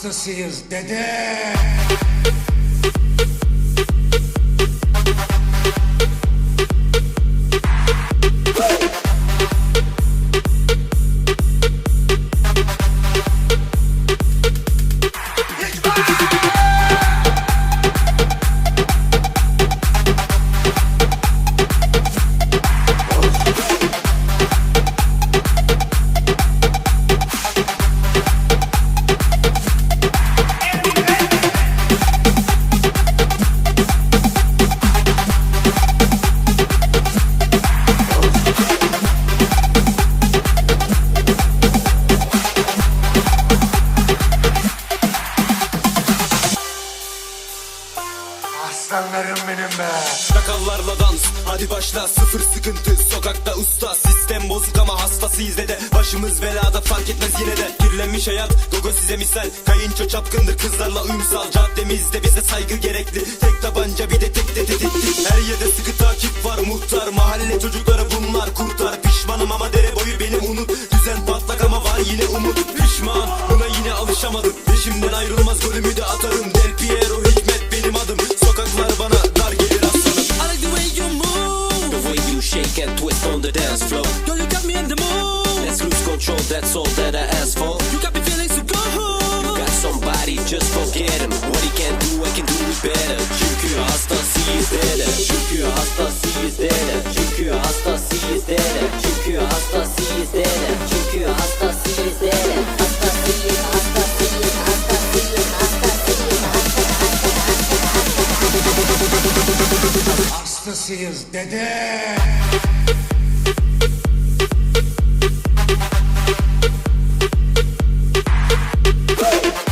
Hastasıyız dede. Benim be. Çakallarla dans hadi başla. Sıfır sıkıntı sokakta usta. Sistem bozuk ama hastasıyız de Başımız belada fark etmez yine de. Kirlenmiş hayat gogo size misal. Kayınço çapkındır kızlarla uyumsal Caddemizde bize saygı gerekli. Tek tabanca bir de tek de tetikli. Her yerde sıkı takip var muhtar. Mahalle çocukları bunlar kurtar. Pişmanım ama dere boyu beni unut. Düzen patlak ama var yine umut. Pişman buna yine alışamadım. Peşimden ayrılmaz golümü de atarım. Del Piero Hikmet benim adım. Sokaklar bana dance floor. Girl, you got me in the mood. Let's lose control, that's all that I ask for. You got me feeling so good. Got somebody, just forget him. What he can do, I can do it better. Çünkü hastasıyız dede. Çünkü hastasıyız dede. Çünkü hastasıyız dede. Çünkü hastasıyız dede. Çünkü hastasıyız dede. Hastasıyız, hastasıyız, hastasıyız, hastasıyız, Hastasıyız dede. Woo!